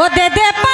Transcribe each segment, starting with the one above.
ও দে দে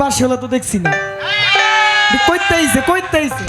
বাস তো দেখছি না। কইতে আইছে